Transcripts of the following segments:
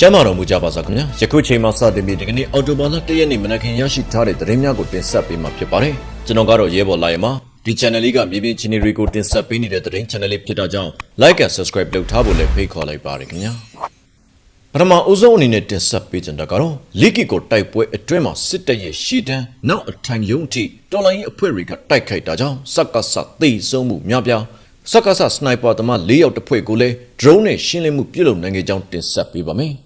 ကျမ်းမာတော်မူကြပါစားခင်ဗျာယခုချိန်မှာစတင်ပြီးဒီကနေ့အော်တိုဘာလ၁ရက်နေ့မနက်ခင်းရရှိထားတဲ့သတင်းများကိုတင်ဆက်ပေးမှာဖြစ်ပါတယ်ကျွန်တော်ကတော့ရဲဘော်လာရမဒီ channel လေးကမြေပြင်ချင်းတွေကိုတင်ဆက်ပေးနေတဲ့သတင်း channel လေးဖြစ်တာကြောင့် like and subscribe လုပ်ထားဖို့လည်းဖိတ်ခေါ်လိုက်ပါတယ်ခင်ဗျာပထမအဦးဆုံးအနေနဲ့တင်ဆက်ပေးကြတာကတော့လီကီကိုတိုက်ပွဲအတွင်းမှာစစ်တပ်ရဲ့ရှီတန်းနောက်အထိုင်ယုံအထိတော်လိုင်းရေးအဖွဲ့တွေကတိုက်ခိုက်တာကြောင့်စက္ကစသိဆုံးမှုများပြားစက္ကစစနိုက်ပါသမား၄ယောက်တစ်ဖွဲ့ကိုလည်း drone နဲ့ရှင်းလင်းမှုပြုလုပ်နိုင်ခဲ့ကြောင်းတင်ဆက်ပေးပါမယ်။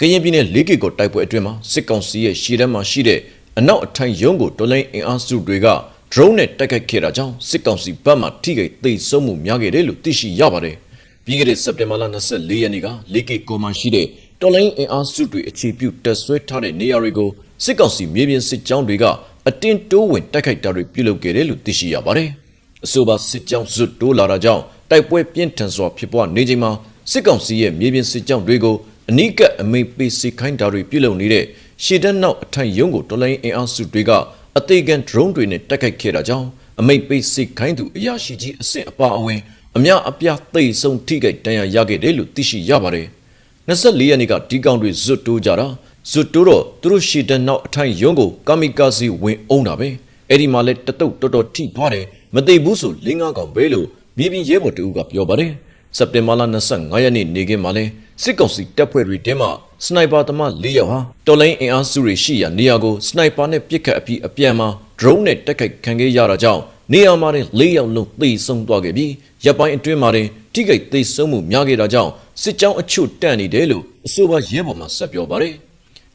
ကရင်ပြည်နယ်လေးကီကိုတိုက်ပွဲအတွင်းမှာစစ်ကောင်စီရဲ့ရှေ့တန်းမှာရှိတဲ့အနောက်အထိုင်ယုံကိုတော်လိုင်းအင်အားစုတွေက drone နဲ့တိုက်ခိုက်ခဲ့တာကြောင့်စစ်ကောင်စီဘက်မှထိခိုက်သိဆုံးမှုများခဲ့တယ်လို့သိရှိရပါတယ်။ပြီးခဲ့တဲ့စက်တင်ဘာလ24ရက်နေ့ကလေးကီကိုမှရှိတဲ့တော်လိုင်းအင်အားစုတွေအခြေပြုတက်ဆွဲထားတဲ့နေရာတွေကိုစစ်ကောင်စီမြေပြင်စစ်ကြောင်းတွေကအတင်းတိုးဝင်တိုက်ခိုက်တာတွေပြုလုပ်ခဲ့တယ်လို့သိရှိရပါတယ်။အဆိုပါစစ်ကြောင်းဇွတ်တိုးလာတာကြောင့်တိုက်ပွဲပြင်းထန်စွာဖြစ်ပွားနေချိန်မှာစစ်ကောင်စီရဲ့မြေပြင်စစ်ကြောင်းတွေကို အနိကအမိတ်ပေးစစ်ခိုင်းတာတွေပြုလုပ်နေတဲ့ရှေ့တန်းနောက်အထိုင်ယုံကိုတော်လိုင်းအင်အားစုတွေကအသေးခံ drone တွေနဲ့တိုက်ခိုက်ခဲ့တာကြောင့်အမိတ်ပေးစစ်ခိုင်းသူအရာရှိကြီးအဆင့်အပါအဝင်အများအပြားသိဆုံးထိခိုက်ဒဏ်ရာရခဲ့တယ်လို့သိရှိရပါတယ်။24ရက်နေ့ကဒီကောင်တွေဇွတ်တိုးကြတာဇွတ်တိုးတော့သူတို့ရှေ့တန်းနောက်အထိုင်ယုံကိုကာမီကာစီဝင်အောင်တာပဲအဲ့ဒီမှာလဲတတုတ်တော်တော်ထိသွားတယ်မသိဘူးဆိုလင်းကားကောင်ပဲလို့မြေပြင်ရဲဘော်တူကပြောပါတယ်စက်တင်ဘာလ25ရက်နေ့နေကင်းမှာလဲ စစ်ကောင်စီတပ်ဖွဲ့တွေတင်းမှစနိုက်ပါသမား၄ယောက်ဟာတော်လိုင်းအင်အားစုတွေရှိရာနေရာကိုစနိုက်ပါနဲ့ပစ်ခတ်အပြီးအပြန်မှာ drone နဲ့တက်ခိုက်ခံခဲ့ရတာကြောင့်နေရာမှာ၄ယောက်လုံးသေဆုံးသွားခဲ့ပြီးရပ်ပိုင်းအတွင်းမှာတင်ထိခိုက်သေဆုံးမှုများခဲ့တာကြောင့်စစ်ကြောင်းအချို့တန့်နေတယ်လို့အဆိုပါရဲဘော်မှဆက်ပြောပါတယ်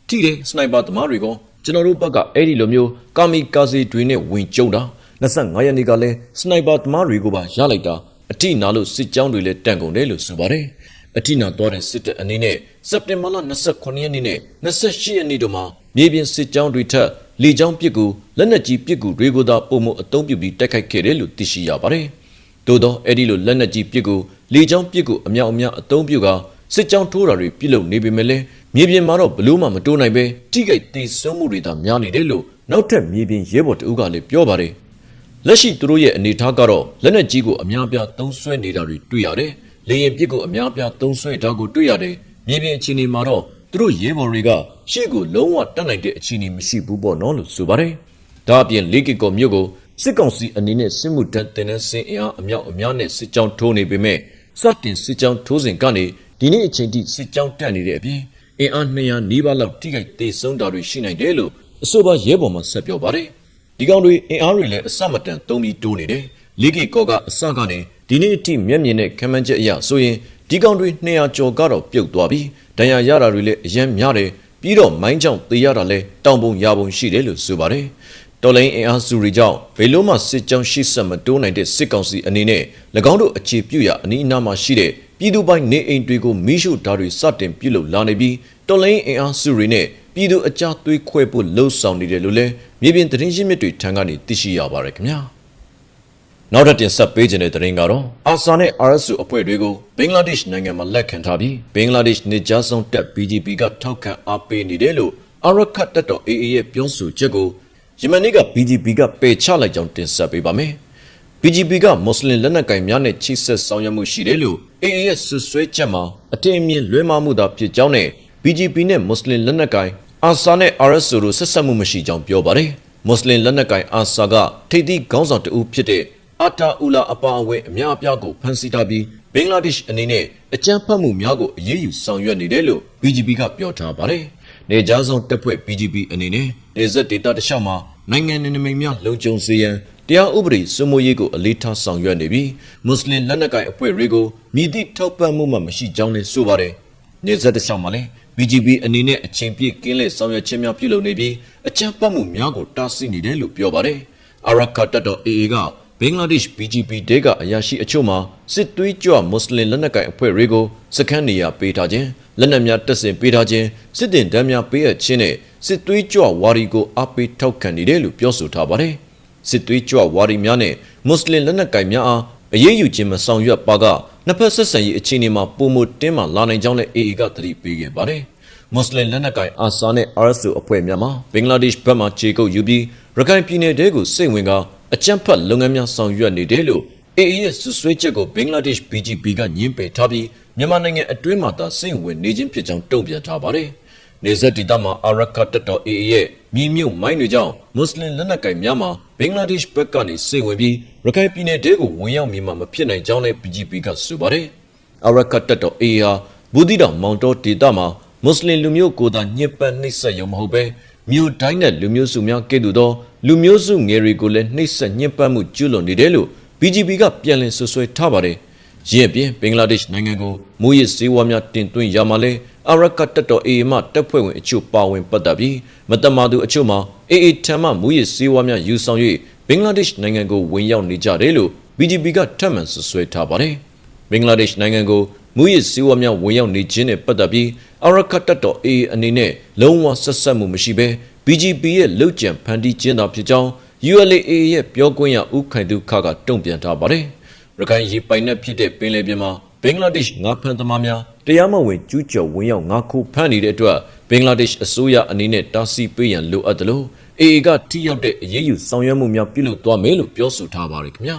ထိတဲ့စနိုက်ပါသမားတွေကကျွန်တော်တို့ဘက်ကအဲ့ဒီလိုမျိုးကာမီကာစီတွေနဲ့ဝင်ကျုံတာ25ရက်နေ့ကလည်းစနိုက်ပါသမားတွေကိုပါရလိုက်တာအထိနာလို့စစ်ကြောင်းတွေလည်းတန့်ကုန်တယ်လို့ဆိုပါတယ် အထိနာသွားတဲ့စစ်တပ်အနေနဲ့စက်တင်ဘာလ29ရက်နေ့နဲ့28ရက်နေ့တို့မှာမြေပြင်စစ်ကြောင်းတွေထက်လေကြောင်းပစ်ကူလက်နက်ကြီးပစ်ကူတွေကိုသာပုံမှုအသုံးပြုပြီးတိုက်ခိုက်ခဲ့တယ်လို့သိရှိရပါတယ်သို့သောအဲ့ဒီလိုလက်နက်ကြီးပစ်ကူလေကြောင်းပစ်ကူအမြောက်အများအသုံးပြုကစစ်ကြောင်းထိုးတာတွေပြုလုပ်နေပေမဲ့လည်းမြေပြင်မှာတော့ဘလို့မှမတိုးနိုင်ပဲထိခိုက်သေးဆုံးမှုတွေသာများနေတယ်လို့နောက်ထပ်မြေပြင်ရဲဘော်တအုပ်ကလည်းပြောပါတယ်လက်ရှိသူတို့ရဲ့အနေအထားကတော့လက်နက်ကြီးကိုအများပြားသုံးဆွဲနေတာတွေတွေ့ရတယ်။ လေရင်ပစ်ကိုအများပြားသုံးဆွဲတာကိုတွေ့ရတယ်။မြေပြင်အခြေအနေမှာတော့သူတို့ရဲဘော်တွေကရှေ့ကိုလုံးဝတက်နိုင်တဲ့အခြေအနေမရှိဘူးပေါ့နော်လို့ဆိုပါတယ်။ဒါအပြင်လေကီကောမြို့ကိုစစ်ကောင်စီအနေနဲ့စစ်မှုထမ်းတင်တဲ့စင်အင်အားအမြောက်အများနဲ့စစ်ကြောင်းထိုးနေပေမဲ့စတင်စစ်ကြောင်းထိုးစဉ်ကနေဒီနေ့အချိန်ထိစစ်ကြောင်းတက်နေတဲ့အပြင်အင်အား200နီးပါးလောက်ထိခိုက်ဒေဆုံးတာတွေရှိနိုင်တယ်လို့အဆိုပါရဲဘော်မှဆက်ပြောပါတယ်။ဒီကောင်တွေအင်အားတွေလည်းအစမတန်သုံးပြီးတိုးနေတယ်။လီဂီကောကအစကနေ ဒီနေ့အထိမျက်မြင်နဲ့ခံမှန်းချက်အရဆိုရင်ဒီကောင်တွေ200ကျော်ကတော့ပြုတ်သွားပြီးဒဏ်ရာရတာတွေလည်းအရင်များတယ်ပြီးတော့မိုင်းကြောင့်တေးရတာလည်းတောင်ပုံရပုံရှိတယ်လို့ဆိုပါတယ်။တော်လိုင်းအင်အားစုတွေကြောင့်ဘယ်လိုမှစစ်ကြောင်းရှိဆက်မတိုးနိုင်တဲ့စစ်ကောင်စီအနေနဲ့၎င်းတို့အခြေပြုရာအနီးအနားမှာရှိတဲ့ပြည်သူပိုင်နေအိမ်တွေကိုမိရှုဓာတ်တွေစတင်ပြုလုပ်လာနေပြီးတော်လိုင်းအင်အားစုတွေနဲ့ပြည်သူအကြသွေးခွဲဖို့လှုံ့ဆော်နေတယ်လို့လည်းမြေပြင်သတင်းရင်းမြစ်တွေထံကနေသိရှိရပါတယ်ခင်ဗျာ နောက်ထပ်တင်ဆက်ပေးခြင်းတဲ့သတင်းကတော့အာဆာနဲ့ RSU အဖွဲ့တွေကိုဘင်္ဂလားဒေ့ရှ်နိုင်ငံမှာလက်ခံထားပြီးဘင်္ဂလားဒေ့ရှ်နေကြားဆောင်တပ် BGP ကထောက်ခံအားပေးနေတယ်လို့အရခတ်တပ်တော် AA ရဲ့ပြောဆိုချက်ကိုယမန်နေ့က BGP ကပယ်ချလိုက်ကြောင်းတင်ဆက်ပေးပါမယ်။ BGP ကမွတ်စလင်လက်နက်ကိုင်များနဲ့ချိဆက်ဆောင်ရွက်မှုရှိတယ်လို့ AA ရဲ့ဆွဆွဲချက်မှာအထင်အမြင်လွဲမှားမှုသာဖြစ်ကြောင်းနဲ့ BGP နဲ့မွတ်စလင်လက်နက်ကိုင်အာဆာနဲ့ RSU တို့ဆက်ဆက်မှုမရှိကြောင်းပြောပါတယ်။မွတ်စလင်လက်နက်ကိုင်အာဆာကထိပ်သီးခေါင်းဆောင်တဦးဖြစ်တဲ့ အတာအူလာအပါအဝင်အများအပြားကိုဖမ်းဆီးထားပြီးဘင်္ဂလားဒေ့ရှ်အနေနဲ့အကြမ်းဖက်မှုများကိုအရေးယူဆောင်ရွက်နေတယ်လို့ BGP ကပြောထားပါတယ်။နေကြားဆောင်တပ်ဖွဲ့ BGP အနေနဲ့ဒေသဒေတာတခြားမှာနိုင်ငံနေနမိတ်များလုံခြုံစေရန်တရားဥပဒေစိုးမိုးရေးကိုအလေးထားဆောင်ရွက်နေပြီးမွတ်စလင်လက်နက်ကိုင်အဖွဲ့တွေကိုမြည်သည့်ထောက်ပံ့မှုမှမရှိကြောင်းလည်းဆိုပါတယ်။နေဆက်တခြားမှာလည်း BGP အနေနဲ့အချိန်ပြည့်ကင်းလက်ဆောင်ရွက်ခြင်းများပြုလုပ်နေပြီးအကြမ်းဖက်မှုများကိုတားဆီးနေတယ်လို့ပြောပါတယ်။အရခတ်တပ်တော် AA က ဘင်္ဂလားဒေ့ရှ် BGP ဒေသကအရာရှိအချို့မှာစစ်သွေးကြွမွတ်စလင်လက်နက်ကိုင်အဖွဲ့တွေကိုစခန်းနေရာပေးထားခြင်းလက်နက်များတပ်ဆင်ပေးထားခြင်းစစ်တင်တမ်းများပေးအပ်ခြင်းနဲ့စစ်သွေးကြွဝါရီကိုအပိထောက်ခံနေတယ်လို့ပြောဆိုထားပါတယ်စစ်သွေးကြွဝါရီများနဲ့မွတ်စလင်လက်နက်ကိုင်များအားအရေးယူခြင်းမဆောင်ရွက်ပါကနှစ်ဖက်ဆက်ဆံရေးအခြေအနေမှာပုံမတင်းမှလာနိုင်ကြောင်းလည်း AA ကသတိပေးခဲ့ပါတယ်မွတ်စလင်လက်နက်ကိုင်အာဆာနဲ့ RSU အဖွဲ့များမှာဘင်္ဂလားဒေ့ရှ်ဘက်မှခြေကုပ်ယူပြီးရခိုင်ပြည်နယ်တဲကိုစိတ်ဝင်က အကြမ်းဖက်လုပ်ငန်းများဆောင်ရွက်နေတယ်လို့ AA ရဲ့ဆွဆွဲချက်ကိုဘင်္ဂလားဒေ့ရှ် BGP ကညှင်းပယ်ထားပြီးမြန်မာနိုင်ငံအတွင်းမှာသာစိတ်ဝင်နေခြင်းဖြစ်ကြောင်းတုံ့ပြန်ထားပါတယ်။နေဆက်ဒေသမှာအာရခတ်တပ်တော် AA ရဲ့မြေမြုပ်မိုင်းတွေကြောင့်မွတ်စလင်လက်နက်ကိုင်များမှာဘင်္ဂလားဒေ့ရှ်ဘက်ကနေစိတ်ဝင်ပြီးရခိုင်ပြည်နယ်တဲကိုဝင်ရောက်မြေမှာမဖြစ်နိုင်ကြောင်းလည်း PGP ကဆိုပါတယ်။အာရခတ်တပ်တော် AA ဟာဘူးတီတောင်မောင်တော်ဒေသမှာမွတ်စလင်လူမျိုးကိုယ်သာညှဉ်းပန်းနှိပ်စက်ရုံမဟုတ်ပဲ မြို့တိုင်းနဲ့လူမျိုးစုများကဲ့သို့သောလူမျိုးစုငယ်တွေကိုလည်းနှိပ်စက်ညှဉ်းပန်းမှုကျူးလွန်နေတယ်လို့ BGP ကပြန်လည်ဆွဆွဲထားပါတယ်။ရင်းအပြင်ဘင်္ဂလားဒေ့ရှ်နိုင်ငံကိုမူရစ်စေဝါများတင်သွင်းရမှာလဲအရကတ်တပ်တော် AA မှတပ်ဖွဲ့ဝင်အချို့ပါဝင်ပတ်သက်ပြီးမတမာသူအချို့မှာ AA ထံမှမူရစ်စေဝါများယူဆောင်၍ဘင်္ဂလားဒေ့ရှ်နိုင်ငံကိုဝင်ရောက်နေကြတယ်လို့ BGP ကထပ်မံဆွဆွဲထားပါတယ်။ဘင်္ဂလားဒေ့ရှ်နိုင်ငံကို မူရစ်စေဝါများဝင်ရောက်နေခြင်းနဲ့ပတ်သက်ပြီးအရကတ်တပ်တော် AA အနေနဲ့လုံးဝဆက်ဆက်မှုမရှိဘဲ BGP ရဲ့လုတ်ကြံဖန်တီးခြင်းသာဖြစ်ကြောင်း ULA ရဲ့ပြောခွင့်ရဦးခိုင်သူခကတုံ့ပြန်ထားပါတယ်။ရခိုင်ရေပိုင်နက်ဖြစ်တဲ့ပင်လယ်ပြင်မှာဘင်္ဂလားဒေ့ရှ်ငါးဖမ်းသမားများတရားမဝင်ကျူးကျော်ဝင်ရောက်ငါးခုဖမ်းနေတဲ့အတွက်ဘင်္ဂလားဒေ့ရှ်အစိုးရအနေနဲ့တားဆီးပေးရန်လိုအပ်တယ်လို့ AA ကထိရောက်တဲ့အရေးယူဆောင်ရွက်မှုများပြုလုပ်သွားမယ်လို့ပြောဆိုထားပါတယ်ခင်ဗျာ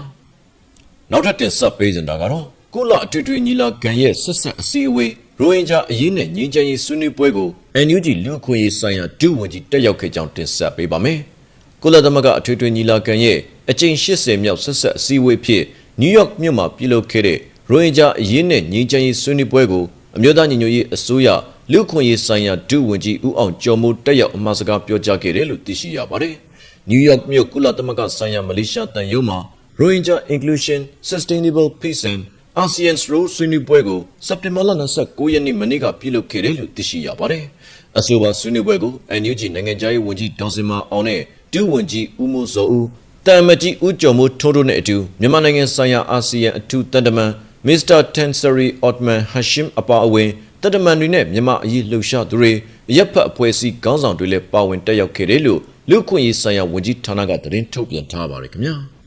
။နောက်ထပ်တင်ဆက်ပေးနေတာကတော့ ကုလအထွေထွေညီလာခံရဲ့ဆက်ဆက်အစည်းအဝေးရိုဟင်ဂျာအရေးနဲ့ငြိမ်းချမ်းရေးဆွေးနွေးပွဲကို NUG လူ့အခွင့်အရေးဆိုင်ရာဒုဝန်ကြီးတက်ရောက်ခဲ့ကြောင်းတင်ဆက်ပေးပါမယ်။ကုလသမဂ္ဂအထွေထွေညီလာခံရဲ့အကြိမ်80မြောက်ဆက်ဆက်အစည်းအဝေးဖြစ်နယူးယောက်မြို့မှာပြုလုပ်ခဲ့တဲ့ရိုဟင်ဂျာအရေးနဲ့ငြိမ်းချမ်းရေးဆွေးနွေးပွဲကိုအမျိုးသားညီညွတ်ရေးအစိုးရလူ့အခွင့်အရေးဆိုင်ရာဒုဝန်ကြီးဦးအောင်ကျော်မိုးတက်ရောက်အမှာစကားပြောကြားခဲ့တယ်လို့သိရှိရပါတယ်။နယူးယောက်မြို့ကုလသမဂ္ဂဆိုင်ရာမလေးရှားတန်ယုံမှာ Rohingya Inclusion Sustainable Peace and ASEAN's Role ဆွေးနွေးပွဲကိုစက်တင်ဘာလ29ရက်နေ့မနေ့ကပြုလုပ်ခဲ့တယ်လို့သိရှိရပါတယ်။အဆိုပါဆွေးနွေးပွဲကို NUG နိုင်ငံခြားရေးဝန်ကြီးဒေါ်စင်မာအောင်နဲ့ဒုဝန်ကြီးဦးမိုးစောဦးတမ်မတ်ကြီးဦးကျော်မိုးထွန်းတို့နဲ့အတူမြန်မာနိုင်ငံဆိုင်ရာအာဆီယံအထူးတန်တမန်မစ္စတာတန်ဆရီအော့တမန်ဟရှမ်အပါအဝင်တန်တမန်တွေနဲ့မြန်မာအရေးလှုပ်ရှားသူတွေရပ်ဖက်အဖွဲ့အစည်းခေါင်းဆောင်တွေလည်းပါဝင်တက်ရောက်ခဲ့တယ်လို့လူ့အခွင့်အရေးဆိုင်ရာဝန်ကြီးဌာနကသတင်းထုတ်ပြန်ထားပါတယ်ခင်ဗျာ။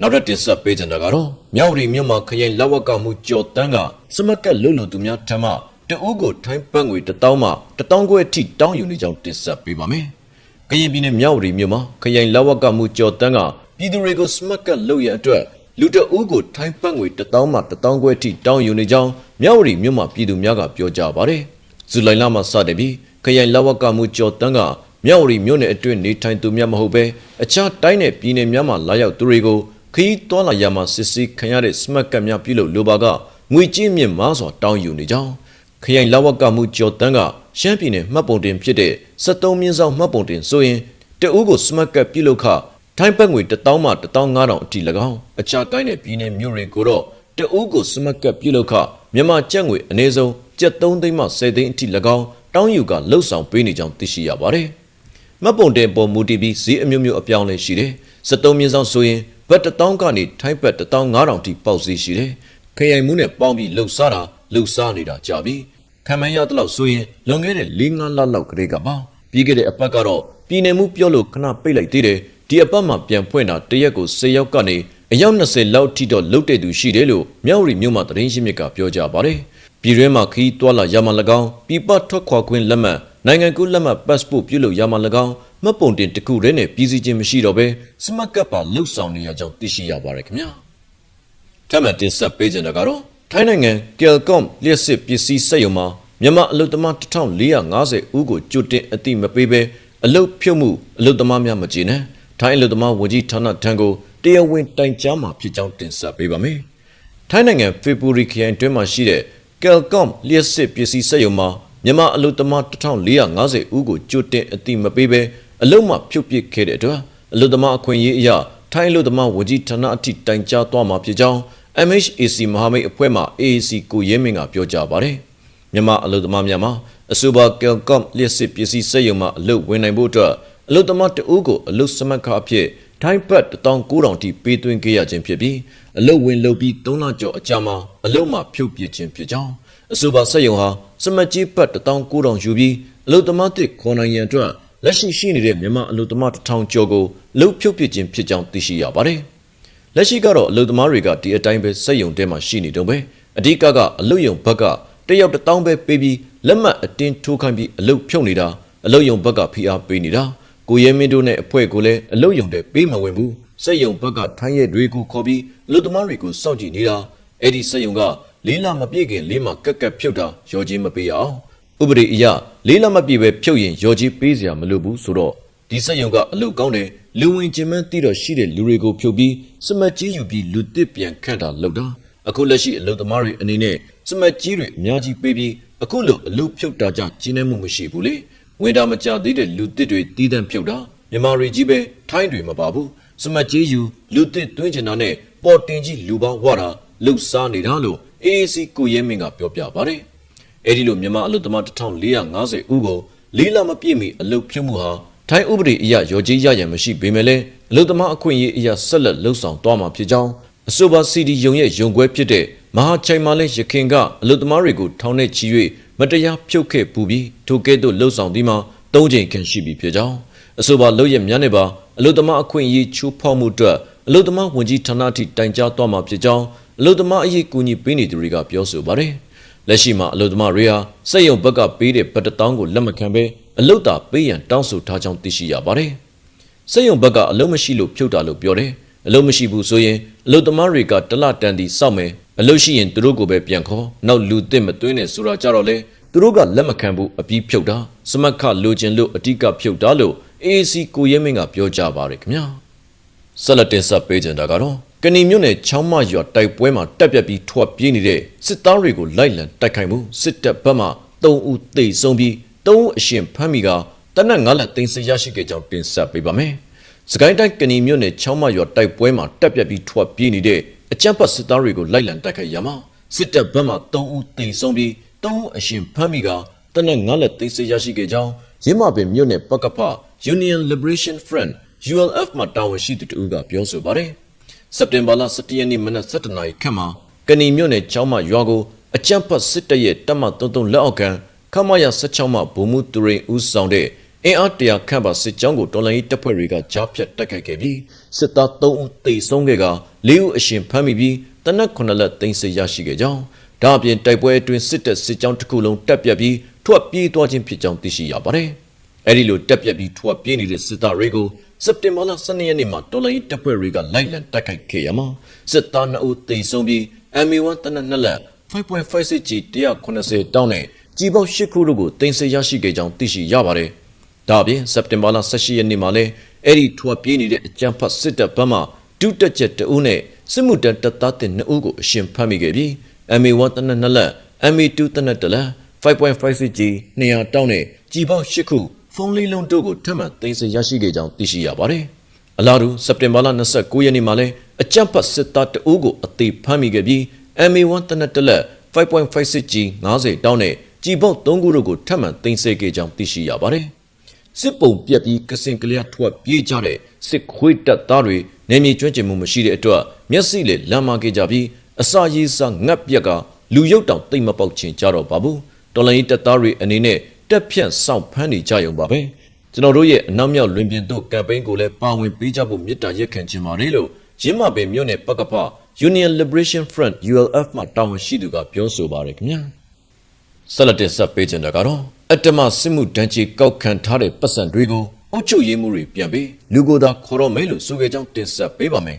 နောက်ထပ်တင်ဆက်ပေးချင်တာကတော့မြောက်ရီမြို့မှာခရင်လက်ဝက်ကမှုကြော်တန်းကစမကက်လုံလုံသူများထမ်းမှတအုပ်ကိုထိုင်းပတ်ငွေ1000မှ1000ခွဲအထိတောင်းယူနေကြောင်းတင်ဆက်ပေးပါမယ်။ကရင်ပြည်နယ်မြောက်ရီမြို့မှာခရင်လက်ဝက်ကမှုကြော်တန်းကပြည်သူတွေကိုစမကက်လုံရအတွက်လူတအုပ်ကိုထိုင်းပတ်ငွေ1000မှ1000ခွဲအထိတောင်းယူနေကြောင်းမြောက်ရီမြို့မှာပြည်သူများကပြောကြပါတယ်။ဇူလိုင်လမှာစတင်ပြီးခရင်လက်ဝက်ကမှုကြော်တန်းကမြောက်ရီမြို့နယ်အတွင်းနေထိုင်သူများမဟုတ်ဘဲအခြားတိုင်းနယ်ပြည်နယ်များမှာလာရောက်သူတွေကို ခရီးသွားလာရမှာစစ်ဆေးခံရတဲ့စမတ်ကတ်များပြုလုပ်လိုပါကငွေကြေးမြင့်မားစွာတောင်းယူနေကြောင်းခရိုင်လဝကမှုကျော်တန်းကရှမ်းပြည်နယ်မှတ်ပုံတင်ဖြစ်တဲ့73မြင်းဆောင်မှတ်ပုံတင်ဆိုရင်တအူးကိုစမတ်ကတ်ပြုလုပ်ခထိုင်းဘတ်ငွေ1000မှ15000အထိ၎င်းအခြားတိုင်းနယ်ပြည်နယ်မြို့တွေကိုတော့တအူးကိုစမတ်ကတ်ပြုလုပ်ခမြန်မာကျပ်ငွေအနည်းဆုံးကျပ်3သိန်းမှ10သိန်းအထိ၎င်းတောင်းယူကလှုပ်ဆောင်ပေးနေကြောင်းသိရှိရပါတယ်။မှတ်ပုံတင်ပေါ်မူတည်ပြီးဈေးအမျိုးမျိုးအပြောင်းလဲရှိတယ်။73မြင်းဆောင်ဆိုရင် ဘတ်1000ကနေထိုင်းဘတ်15000ထိပေါက်ဈေးရှိတယ်။ခရိုင်မှုနဲ့ပေါင်းပြီးလှုပ်ရှားတာလှုပ်ရှားနေတာကြာပြီ။ခံမရတဲ့လောက်ဆိုရင်လွန်ခဲ့တဲ့4-5လလောက်ကလေးကပါပြီးခဲ့တဲ့အပတ်ကတော့ပြည်နယ်မှုပြောလို့ခဏပိတ်လိုက်သေးတယ်ဒီအပတ်မှာပြန်ဖွင့်တာတရက်ကို10ယောက်ကနေအယောက်20လောက်ထိတော့လုတ်တဲ့သူရှိတယ်လို့မြောက်ရီမြို့မှာသတင်းရှိမြစ်ကပြောကြပါတယ်။ပြည်တွင်းမှာခီးတွာလာရမ၎င်းပြပထွက်ခွာခွင့်လက်မှတ်နိုင်ငံကူးလက်မှတ် passport ပြုလုပ်ရမ၎င်း မှတ်ပုံတင်တစ်ခုတည်းနဲ့ပြည်စည်းခြင်းမရှိတော့ဘဲစမတ်ကပ်ပါလှုပ်ဆောင်နေရကြောင်းသိရှိရပါတယ်ခင်ဗျာ။ထပ်မံတင်ဆက်ပေးကြတာကတော့ထိုင်းနိုင်ငံ Kelcom လျှက်စစ်ပစ္စည်းစက်ရုံမှာမြန်မာအလုတ်သမား1450ဦးကိုကြိုတင်အတိမပေးဘဲအလုတ်ဖြုတ်မှုအလုတ်သမားများမကျေနပ်ထိုင်းအလုတ်သမားဝန်ကြီးဌာနထံကိုတရားဝင်တိုင်ကြားမှာဖြစ်ကြောင်းတင်ဆက်ပေးပါမယ်။ထိုင်းနိုင်ငံဖေပူရီခရိုင်တွင်းမှာရှိတဲ့ Kelcom လျှက်စစ်ပစ္စည်းစက်ရုံမှာမြန်မာအလုတ်သမား1450ဦးကိုကြိုတင်အတိမပေးဘဲ အလုတ်မှဖြုတ်ပစ်ခဲ့တဲ့အတွက်အလုတ်သမားအခွင့်အရေးအရထိုင်းအလုတ်သမားဝန်ကြီးဌာနအထိတိုင်ကြားသွားမှာဖြစ်ကြောင်း MHAC မဟာမိတ်အဖွဲ့မှ AAC ကိုရဲမင်းကပြောကြားပါတယ်။မြန်မာအလုတ်သမားများမှာအဆိုပါ Kelcom လျှက်စစ်ပစ္စည်းစက်ရုံမှာအလုတ်ဝင်နိုင်ဖို့အတွက်အလုတ်သမားတအုပ်ကိုအလုတ်စမတ်ခအဖြစ်ထိုင်းဘတ်19000ထိပေးသွင်းခဲ့ရခြင်းဖြစ်ပြီးအလုတ်ဝင်လုပ်ပြီး3လကျော်အကြာမှာအလုတ်မှဖြုတ်ပစ်ခြင်းဖြစ်ကြောင်းအဆိုပါစက်ရုံဟာစမတ်ကြီးဘတ်19000ယူပြီးအလုတ်သမားတစ်ခွန်နိုင်ရန်အတွက် လက်ရှိရှိနေတဲ့မြန်မာအလုတ်သမား1000ကျော်ကိုလှုပ်ဖြုတ်ပစ်ခြင်းဖြစ်ကြောင်းသိရှိရပါတယ်။လက်ရှိကတော့အလုတ်သမားတွေကဒီအတိုင်းပဲစက်ရုံထဲမှာရှိနေတုံးပဲအဓိကကအလုတ်ရုံဘက်ကတယောက်တစ်တောင်းပဲပေးပြီးလက်မှတ်အတင်းထိုးခိုင်းပြီးအလုတ်ဖြုတ်နေတာအလုတ်ရုံဘက်ကဖိအားပေးနေတာကိုရဲမင်းတို့နဲ့အဖွဲ့ကိုလည်းအလုတ်ရုံတဲ့ပေးမဝင်ဘူးစက်ရုံဘက်ကထိုင်းရဲတွေကိုခေါ်ပြီးအလုတ်သမားတွေကိုစောင့်ကြည့်နေတာအဲ့ဒီစက်ရုံကလေးလမပြည့်ခင်လေးမှာကက်ကက်ဖြုတ်တာရော်ကြီးမပေးရအောင် ဥပဒေအရလေးလမပြည့်ပဲဖြုတ်ရင်ရော်ကြီးပေးစရာမလိုဘူးဆိုတော့ဒီစက်ယုံကအလုတ်ကောင်းတယ်လူဝင်ချင်းမန်းတိတော့ရှိတဲ့လူတွေကိုဖြုတ်ပြီးစမတ်ကြီးယူပြီးလူတစ်ပြန်ခန့်တာလုပ်တာအခုလက်ရှိအလုတ်သမားတွေအနေနဲ့စမတ်ကြီးတွေအများကြီးပေးပြီးအခုလိုအလုတ်ဖြုတ်တာကြကျင်းနေမှုမရှိဘူးလေဝင်တာမကြသေးတဲ့လူတစ်တွေတီးတန့်ဖြုတ်တာမြန်မာတွေကြီးပဲထိုင်းတွေမပါဘူးစမတ်ကြီးယူလူတစ်တွင်းချင်တာနဲ့ပေါ်တင်ကြီးလူပေါင်းဝတာလှုပ်ရှားနေတာလို့ AAC ကိုရဲမင်းကပြောပြပါတယ် အဲ့ဒီလိုမြန်မာအလုတ်သမား1450ဦးကိုလေးလမပြည့်မီအလုတ်ဖြုတ်မှုဟာထိုင်းဥပဒေအရရော်ကြီးရရန်မရှိပေမဲ့လည်းအလုတ်သမားအခွင့်အရေးအရဆက်လက်လှုပ်ဆောင်သွားမှာဖြစ်ကြောင်းအဆိုပါ CD ယုံရဲ့ယုံခွဲဖြစ်တဲ့မဟာချိုင်မာလဲရခင်ကအလုတ်သမားတွေကိုထောင်နဲ့ချီ၍မတရားဖြုတ်ခဲ့ပူပြီးထိုကဲ့သို့လှုပ်ဆောင်ပြီးမှ၃ချိန်ခန့်ရှိပြီဖြစ်ကြောင်းအဆိုပါလုပ်ရများနေပါအလုတ်သမားအခွင့်အရေးချိုးဖောက်မှုအတွက်အလုတ်သမားဝန်ကြီးဌာနအထိတိုင်ကြားသွားမှာဖြစ်ကြောင်းအလုတ်သမားအရေးကူညီပေးနေသူတွေကပြောဆိုပါတယ် လက်ရှိမှာအလုတ်သမားတွေဟာစက်ရုံဘက်ကပေးတဲ့ဗတ်တတောင်းကိုလက်မခံဘဲအလုတ်တာပေးရန်တောင်းဆိုထားကြောင်းသိရှိရပါတယ်စက်ရုံဘက်ကအလုံးမရှိလို့ဖြုတ်တာလို့ပြောတယ်အလုံးမရှိဘူးဆိုရင်အလုတ်သမားတွေကတလတန်တီစောက်မယ်အလုတ်ရှိရင်သူတို့ကိုပဲပြန်ခေါ်နောက်လူသစ်မသွင်းနဲ့ဆိုတာကြတော့လေသူတို့ကလက်မခံဘူးအပြီးဖြုတ်တာစမတ်ခလိုချင်လို့အတိကဖြုတ်တာလို့ AAC ကိုရဲမင်းကပြောကြပါတယ်ခင်ဗျာဆက်လက်တင်ဆက်ပေးကြတာကတော့ ကဏီမြို့နယ်ချောင်းမရွာတိုက်ပွဲမှာတက်ပြက်ပြီးထွက်ပြေးနေတဲ့စစ်သားတွေကိုလိုက်လံတိုက်ခိုက်မှုစစ်တပ်ဘက်မှ3ဦးသေဆုံးပြီး3ဦးအရှင်ဖမ်းမိကတနက်9လက်တင်ဆက်ရရှိခဲ့ကြောင်းတင်ဆက်ပေးပါမယ်။စကိုင်းတိုင်းကဏီမြို့နယ်ချောင်းမရွာတိုက်ပွဲမှာတက်ပြက်ပြီးထွက်ပြေးနေတဲ့အကြမ်းဖက်စစ်သားတွေကိုလိုက်လံတိုက်ခိုက်ရမှာစစ်တပ်ဘက်မှ3ဦးသေဆုံးပြီး3ဦးအရှင်ဖမ်းမိကတနက်9လက်တင်ဆက်ရရှိခဲ့ကြောင်းရင်းမပင်မြို့နယ်ပကဖ Union Liberation Front ULF မှာတာဝန်ရှိသူတို့ကပြောဆိုပါတယ်။ စက်တင်ဘာလ17ရက်နေ့မနက်7:00နာရီခန့်မှာကဏီမြို့နယ်ကျောင်းမရွာကိုအကြမ်းဖက်စစ်တပ်ရဲ့တပ်မ33လက်အောက်ခံခမရ16မှဗိုလ်မှူးသူရင်ဦးဆောင်တဲ့အင်အားတရာခန့်ပါစစ်ကြောင်းကိုတော်လှန်ရေးတပ်ဖွဲ့တွေကကြားဖြတ်တိုက်ခိုက်ခဲ့ပြီးစစ်သား3ဦးသေဆုံးခဲ့က4ဦးအရှင်ဖမ်းမိပြီးတနက်9လက်သိမ်းဆည်းရရှိခဲ့ကြောင်းဒါအပြင်တိုက်ပွဲအတွင်းစစ်တပ်စစ်ကြောင်းတစ်ခုလုံးတပ်ပြတ်ပြီးထွက်ပြေးသွားခြင်းဖြစ်ကြောင်းသိရှိရပါတယ်။အဲဒီလိုတက်ပြက်ပြီးထွက်ပြေးနေတဲ့စစ်သားတွေကို စက်တင်ဘာလ12ရက်နေ့မှာတော်လိုင်းတပ်ဖွဲ့တွေကလိုက်လံတိုက်ခိုက်ခဲ့ရမှာစစ်သား2ဦးသေဆုံးပြီး MA1 တနက်2လက် 5.56G 180တောင်းနဲ့ကြီးပေါက်8ခုတို့ကိုတင်ဆက်ရရှိခဲ့ကြောင်းသိရှိရပါတယ်။ဒါအပြင်စက်တင်ဘာလ18ရက်နေ့မှာလည်းအဲ့ဒီထွက်ပြေးနေတဲ့အကြမ်းဖက်စစ်တပ်ဘက်မှဒုတက်ချက်2ဦးနဲ့စစ်မှုတန်းတပ်သားတင်2ဦးကိုအရှင်ဖမ်းမိခဲ့ပြီး MA1 တနက်2လက် MA2 တနက်1လက် 5.56G 200တောင်းနဲ့ကြီးပေါက်8ခု ဖုန်းလေးလုံးတို့ကိုထပ်မံသိမ်းဆည်းရရှိခဲ့ကြောင်းသိရှိရပါတယ်။အလားတူစက်တင်ဘာလ29ရက်နေ့မှာလည်းအကြမ်းဖက်စစ်သားတအုပ်ကိုအသေးဖမ်းမိခဲ့ပြီး MA1 တနက်တလက် 5.56G 90တောင်းနဲ့ကြီးပေါက်3ခုတို့ကိုထပ်မံသိမ်းဆည်းခဲ့ကြောင်းသိရှိရပါတယ်။စစ်ပုံပြက်ပြီးကစင်ကလျာထွက်ပြေးကြတဲ့စစ်ခွေးတပ်သားတွေနေမြေကျွမ်းကျင်မှုမရှိတဲ့အတွက်မျက်စိလေလမ်းမခဲ့ကြပြီးအစာရေးစားငတ်ပြက်ကလူရုပ်တောင်တိတ်မပေါက်ချင်ကြတော့ပါဘူး။တော်လိုင်းတပ်သားတွေအနေနဲ့ တက်ဖြန့်စောင့်ဖမ်းနေကြရုံပါပဲကျွန်တော်တို့ရဲ့အနောက်မြောက်လွင်ပြင်တို့ကမ်ပိန်းကိုလည်းပါဝင်ပေးကြဖို့မြစ်တာရက်ခံချင်ပါတယ်လို့ရင်းမပင်မြို့နယ်ပကပ Union Liberation Front ULF မှတာဝန်ရှိသူကပြောဆိုပါတယ်ခင်ဗျာဆက်လက်တင်ဆက်ပေးချင်တာကတော့အတ္တမစစ်မှုတန်းချီကောက်ခံထားတဲ့ပတ်စံတွေကိုအုပ်ချုပ်ရေးမှုတွေပြန်ပြီးလူကိုယ်သာခေါ်တော့မယ်လို့ဆိုခဲ့ကြောင်းတင်ဆက်ပေးပါမယ်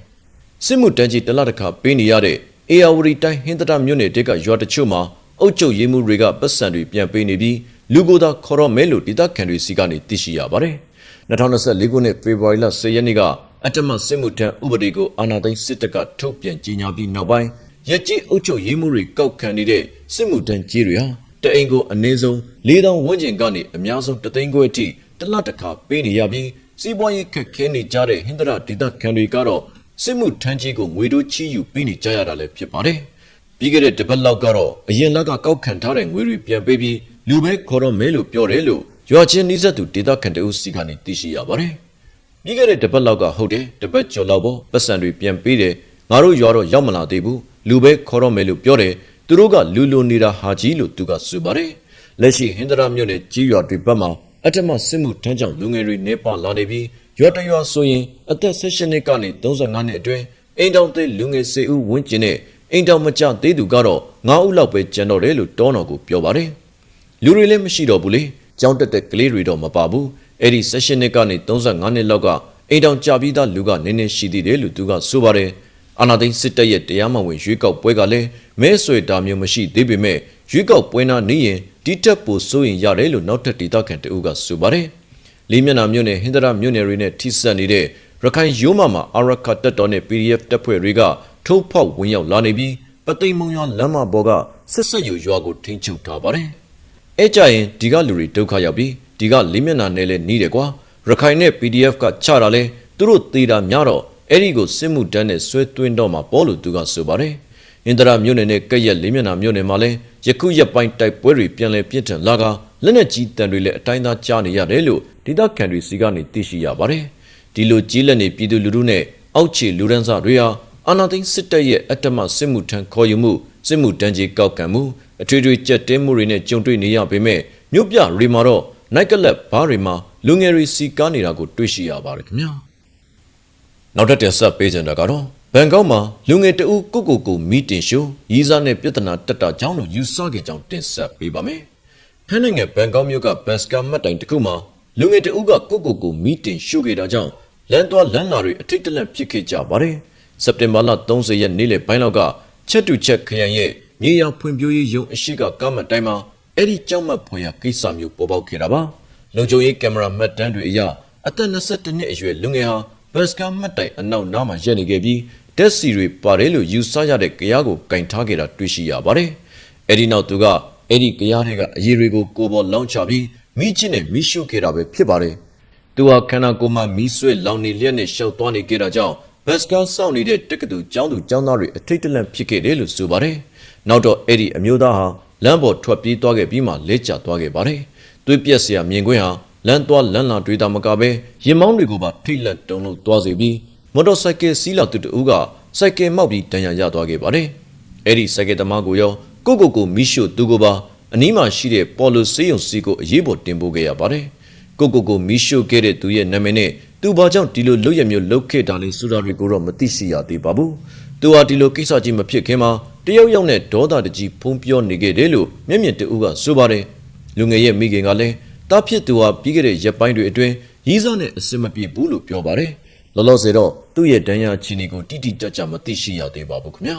စစ်မှုတန်းချီတလတစ်ခါပေးနေရတဲ့အေယာဝတီတိုင်းဟင်္ဒတာမြို့နယ်တဲကရွာတချို့မှာအုပ်ချုပ်ရေးမှုတွေကပတ်စံတွေပြန်ပေးနေပြီး လူကိုယ်သာခေါ်တော့မဲလို့ဒေသခံတွေစီကနေသိရှိရပါတယ်။2024ခုနှစ်ဖေဖော်ဝါရီလ10ရက်နေ့ကအတ္တမစစ်မှုထမ်းဥပဒေကိုအာဏာသိမ်းစစ်တပ်ကထုတ်ပြန်ကြေညာပြီးနောက်ပိုင်းရက်ကြီးအုပ်ချုပ်ရေးမှုတွေကောက်ခံနေတဲ့စစ်မှုထမ်းကြီးတွေဟာတအိမ်ကိုအနည်းဆုံး၄000ဝန်းကျင်ကနေအများဆုံးတသိန်းခွဲအထိတစ်လတစ်ခါပေးနေရပြီးစီးပွားရေးခက်ခဲနေကြတဲ့ဟင်္ဒရာဒေသခံတွေကတော့စစ်မှုထမ်းကြီးကိုငွေတို့ချီးယူပေးနေကြရတာလည်းဖြစ်ပါတယ်။ပြီးခဲ့တဲ့တပတ်လောက်ကတော့အရင်လက်ကကောက်ခံထားတဲ့ငွေတွေပြန်ပေးပြီး လူပဲခေါ်တော့မဲလို့ပြောတယ်လို့ရွာချင်းနီးစပ်သူဒေသခံတအုပ်စီကနေသိရှိရပါတယ်။ပြီးခဲ့တဲ့တပတ်လောက်ကဟုတ်တယ်တပတ်ကျော်လောက်ပေါ့ပတ်စံတွေပြန်ပေးတယ်ငါတို့ရွာတော့ရောက်မလာသေးဘူးလူပဲခေါ်တော့မဲလို့ပြောတယ်သူတို့ကလူလူနေတာဟာကြီးလို့သူကဆိုပါတယ်။လက်ရှိဟင်္ဒရာမြို့နယ်ကြီးရွာတွေဘက်မှာအတ္တမစစ်မှုထမ်းကြောင့်လူငယ်တွေနေပါလာနေပြီးရွာတရွာဆိုရင်အသက်16နှစ်ကနေ35နှစ်အတွင်းအိမ်တောင်သေးလူငယ်10ဦးဝန်းကျင်နဲ့အိမ်တောင်မကျသေးသူကတော့9ဦးလောက်ပဲကျန်တော့တယ်လို့တောတော်ကိုပြောပါတယ်။ လူတွေလည်းမရှိတော့ဘူးလေ။ကြောင်းတက်တဲ့ကလေးတွေတော့မပါဘူး။အဲ့ဒီ16နှစ်ကနေ35နှစ်လောက်ကအိမ်တောင်ကြပြီးသားလူကနည်းနည်းရှိသေးတယ်လို့သူကဆိုပါတယ်။အာနာသိန်းစစ်တပ်ရဲ့တရားမဝင်ရွေးကောက်ပွဲကလည်းမဲဆွေတာမျိုးမရှိသေးပေမဲ့ရွေးကောက်ပွဲနာနေရင်ဒီတက်ပိုစိုးရင်ရတယ်လို့နောက်ထပ်ဒေသခံတအုပ်ကဆိုပါတယ်။လေးမျက်နှာမြို့နယ်ဟင်္ဒရာမြို့နယ်တွေနဲ့ထိစပ်နေတဲ့ရခိုင်ရိုးမမှာအာရခတ်တပ်တော်နဲ့ PDF တပ်ဖွဲ့တွေကထိုးဖောက်ဝင်ရောက်လာနေပြီးပသိမ်မုံရွာလမ်းမပေါ်ကဆက်ဆက်ယူရွာကိုထိန်းချုပ်ထားပါတယ်။ အဲကြရင်ဒီကလူတွေဒုက္ခရောက်ပြီးဒီကလေးမျက်နှာနဲ့လည်းနီးတယ်ကွာရခိုင်နဲ့ PDF ကချတာလဲသူတို့သေးတာများတော့အဲ့ဒီကိုစစ်မှုတန်းနဲ့ဆွဲသွင်းတော့မှာပေါ်လို့သူကဆိုပါတယ်။အင်ဒရာမြို့နယ်နဲ့ကက်ရက်လေးမျက်နှာမြို့နယ်မှာလဲယခုရက်ပိုင်းတိုက်ပွဲတွေပြန်လည်ပြင်းထန်လာကလက်နက်ကြီးတန်တွေလည်းအတိုင်းသားကြားနေရတယ်လို့ဒေသခံတွေစီကနေသိရှိရပါတယ်။ဒီလိုကြီးလက်နေပြည်သူလူထုနဲ့အောက်ခြေလူရန်စာတွေဟာအာနာသိန်းစစ်တပ်ရဲ့အတ္တမစစ်မှုထမ်းခေါ်ယူမှု စစ်မှုတန်းကြီးကောက်ကံမှုအထွေထွေကြက်တဲမှုတွေနဲ့ကြုံတွေ့နေရပေမဲ့မြို့ပြတွေမှာတော့နိုက်ကလပ်ဘားတွေမှာလူငယ်တွေစီကားနေတာကိုတွေ့ရှိရပါတယ်ခင်ဗျာနောက်ထပ်တင်ဆက်ပေးကြတာကတော့ဘန်ကောက်မှာလူငယ်တဦးကိုကိုကိုမီတင်ရှိုးရီးစားနဲ့ပြဿနာတက်တာကြောင်းလို့ယူဆခဲ့ကြောင်းတင်ဆက်ပေးပါမယ်ဖမ်းနိုင်ငံဘန်ကောက်မြို့ကဘတ်စကာမတ်တိုင်တစ်ခုမှာလူငယ်တဦးကကိုကိုကိုမီတင်ရှိုးခဲ့တာကြောင့်လမ်းသွားလမ်းလာတွေအထိတ်တလန့်ဖြစ်ခဲ့ကြပါတယ်စက်တင်ဘာလ30ရက်နေ့လယ်ပိုင်းလောက်က ချက်တူချက်ခရိုင်ရဲ့မြေယာဖွံ့ဖြိုးရေးရုံးအရှိကကားမတ်တိုင်းမှာအဲ့ဒီကြောက်မက်ဖွယ်ရာကိစ္စမျိုးပေါ်ပေါက်ခဲ့တာပါလုံခြုံရေးကင်မရာမှတ်တမ်းတွေအရအသက်22နှစ်အရွယ်လူငယ်ဟာဘတ်စကာမှတ်တိုင်အနောက်နားမှာရပ်နေခဲ့ပြီးတက်စီတွေပါတယ်လို့ယူဆရတဲ့ကြရားကိုကင်ထားခဲ့တာတွေ့ရှိရပါတယ်အဲ့ဒီနောက်သူကအဲ့ဒီကြရားတွေကအရေးတွေကိုကိုပေါ်လောင်းချပြီးမိချင်းနဲ့မိရှုခဲ့တာပဲဖြစ်ပါတယ်သူဟာခန္ဓာကိုယ်မှာမီးဆွဲလောင်နေလျက်နဲ့ရှောက်သွားနေခဲ့တာကြောင့် ဘတ်စကာစောင့်နေတဲ့တက္ကသိုလ်ကျောင်းသူကျောင်းသားတွေအထိတ်တလန့်ဖြစ်ခဲ့တယ်လို့ဆိုပါတယ်။နောက်တော့အဲ့ဒီအမျိုးသားဟာလမ်းပေါ်ထွက်ပြေးသွားခဲ့ပြီးမှလက်ကျသွားခဲ့ပါတယ်။သွေးပြက်စရာမြင်ကွင်းဟာလမ်းသွားလမ်းလာတွေးတာမကပဲရင်မောင်းတွေကိုပါထိတ်လက်တုံလို့သွားစေပြီးမော်တော်ဆိုင်ကယ်စီးလာသူတဦးကစိုက်ကယ်မောက်ပြီးတန်ရာရသွားခဲ့ပါတယ်။အဲ့ဒီစိုက်ကယ်သမားကိုရောကိုကိုကိုမီရှိုသူကိုပါအနီးမှာရှိတဲ့ပေါ်လိုစေးရုံစီကိုအရေးပေါ်တင်ပို့ခဲ့ရပါတယ်။ ကိုကိုကိုမီရှိုခဲ့တဲ့သူရဲ့နာမည်နဲ့သူဘာကြောင့်ဒီလိုလုပ်ရမျိုးလုပ်ခဲ့တာလဲဆိုတာတွေကိုတော့မသိရှိရသေးပါဘူး။သူဟာဒီလိုကိစ္စကြီးမဖြစ်ခင်မှာတယောက်ယောက်နဲ့ဒေါသတကြီးဖုံးပြောနေခဲ့တယ်လို့မျက်မြင်တူကဆိုပါတယ်။လူငယ်ရဲ့မိခင်ကလည်းတားဖြစ်သူဟာပြီးခဲ့တဲ့ရက်ပိုင်းတွေအတွင်းရီးစားနဲ့အစင်မပြေဘူးလို့ပြောပါတယ်။လောလောဆယ်တော့သူ့ရဲ့ဒဏ်ရာချီနေကိုတိတိကျကျမသိရှိရသေးပါဘူးခင်ဗျာ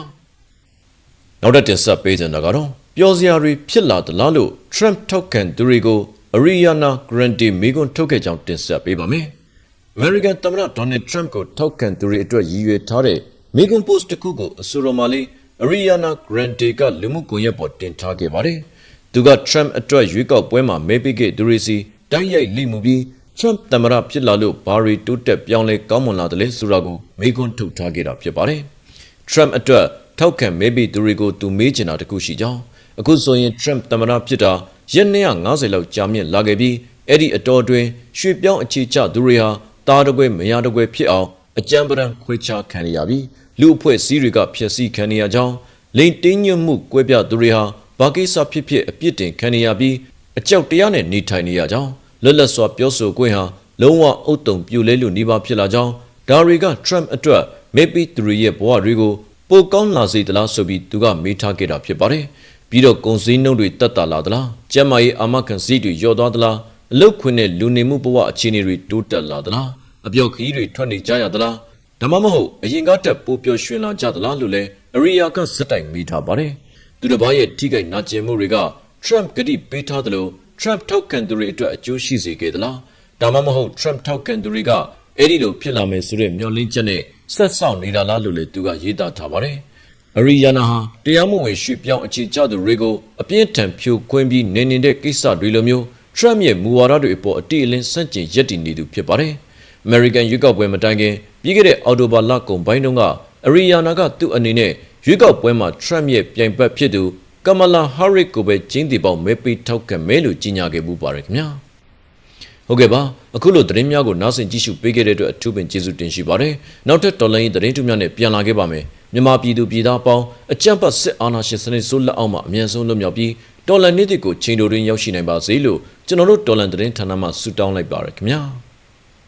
။နောက်တစ်တင်ဆက်ပေးချင်တာကတော့ပျော်စရာတွေဖြစ်လာသလားလို့ Trump ထောက်ခံသူတွေကို Ariana Grande မိကွန်းထုတ်ခဲ့ကြောင်းတင်ဆက်ပေးပါမယ်။ American သမ္မတ Donald Trump ကိုထောက်ခံသူတွေအတွက်ရည်ရွယ်ထားတဲ့ Megan Post တစ်ခုကိုအဆိုတော်မလေး Ariana Grande ကလူမှုကွန်ရက်ပေါ်တင်ထားခဲ့ပါတယ်။သူက Trump အတွက်ရွေးကောက်ပွဲမှာမဲပေးခဲ့သူတွေစီတိုက်ရိုက်လိမှုပြီး Trump သမ္မတဖြစ်လာလို့ဘာတွေတိုးတက်ပြောင်းလဲကောင်းမွန်လာတယ်လဲဆိုတာကိုမေးခွန်းထုတ်ထားခဲ့တာဖြစ်ပါတယ်။ Trump အတွက်ထောက်ခံမဲပေးသူတွေကိုသူမေးချင်တာတခုရှိကြောင်း အခုဆိုရင် Trump သမ္မတဖြစ်တာရက်250လောက်ကြာမြင့်လာခဲ့ပြီးအဲ့ဒီအတော်တွင်ရွှေပြောင်းအခြေချသူတွေဟာတားတကွဲမရတကွဲဖြစ်အောင်အကြံပဒံခွဲခြားခံရပြီးလူအဖွဲ့စည်းတွေကဖျက်ဆီးခံရကြောင်းလိန်တင်းညွတ်မှုကွဲပြားသူတွေဟာဘာကိစ္စဖြစ်ဖြစ်အပြစ်တင်ခံရပြီးအကြောက်တရားနဲ့နေထိုင်နေရကြောင်းလွတ်လပ်စွာပြောဆိုခွင့်ဟာလုံးဝအုတ်တုံပြိုလဲလို့နေပါဖြစ်လာကြောင်းဒါတွေက Trump အတွက်မေပီသူတွေရဲ့ဘဝတွေကိုပိုကောင်းလာစေသလားဆိုပြီးသူကမေးထားခဲ့တာဖြစ်ပါတယ် ပြီးတော့ကုံစည်းနှုံတွေတက်တာလာသလားကျမ်းမာရေးအာမခံစည်းတွေလျော့သွားသလားအလုတ်ခွင်နဲ့လူနေမှုဘဝအခြေအနေတွေတိုးတက်လာသလားအပြောက်ခီးတွေထွက်နေကြရသလားဒါမှမဟုတ်အရင်ကတက်ပိုပျော်ရွှင်လာကြသလားလို့လဲအရိယာကစက်တိုင်မိထားပါတယ်သူတစ်ပါးရဲ့ထိခိုက်နာကျင်မှုတွေက Trump ကတိပေးထားသလို Trump ထောက်ခံသူတွေအတွက်အကျိုးရှိစေခဲ့သလားဒါမှမဟုတ် Trump ထောက်ခံသူတွေကအဲ့ဒီလိုဖြစ်လာမယ်ဆိုတဲ့မျှော်လင့်ချက်နဲ့ဆက်ဆောင်နေတာလားလို့လည်းသူကရေးသားထားပါတယ် အရီယာနာဟာတရားမဝင်ရွှေ့ပြောင်းအခြေချသူတွေကိုအပြင်းထန်ဖြိုခွင်းပြီးနေနေတဲ့ကိစ္စတွေလိုမျိုး Trump ရဲ့မူဝါဒတွေအပေါ်အတိအလင်းဆန့်ကျင်ရည်တည်နေသူဖြစ်ပါတယ်။ American ရွေးကောက်ပွဲမတိုင်ခင်ပြီးခဲ့တဲ့အော်တိုဘာလကုန်ပိုင်းတုန်းကအရီယာနာကသူ့အနေနဲ့ရွေးကောက်ပွဲမှာ Trump ရဲ့ပြိုင်ဘက်ဖြစ်သူကမလာဟာရစ်ကိုပဲကျင်းတီပေါင်းမဲပေးထောက်ခံမဲလို့ကြီးညာခဲ့မှုပါတယ်ခင်ဗျာ။ဟုတ်ကဲ့ပါအခုလိုသတင်းများကိုနားဆင်ကြည့်ရှုပေးခဲ့တဲ့အတွက်အထူးပင်ကျေးဇူးတင်ရှိပါတယ်။နောက်ထပ်တော်လိုင်းရေးသတင်းထူးများနဲ့ပြန်လာခဲ့ပါမယ်။ မြန်မာပြည်သူပြည်သားအပေါင်းအကြံပတ်စစ်အာဏာရှင်စနစ်ဆိုးလက်အောက်မှာအမြန်ဆုံးလွတ်မြောက်ပြီးတော်လန်နေ့တွေကိုချိန်တိုတွင်ရောက်ရှိနိုင်ပါစေလို့ကျွန်တော်တို့တော်လန်သတင်းဌာနမှဆုတောင်းလိုက်ပါရခင်ဗျာ။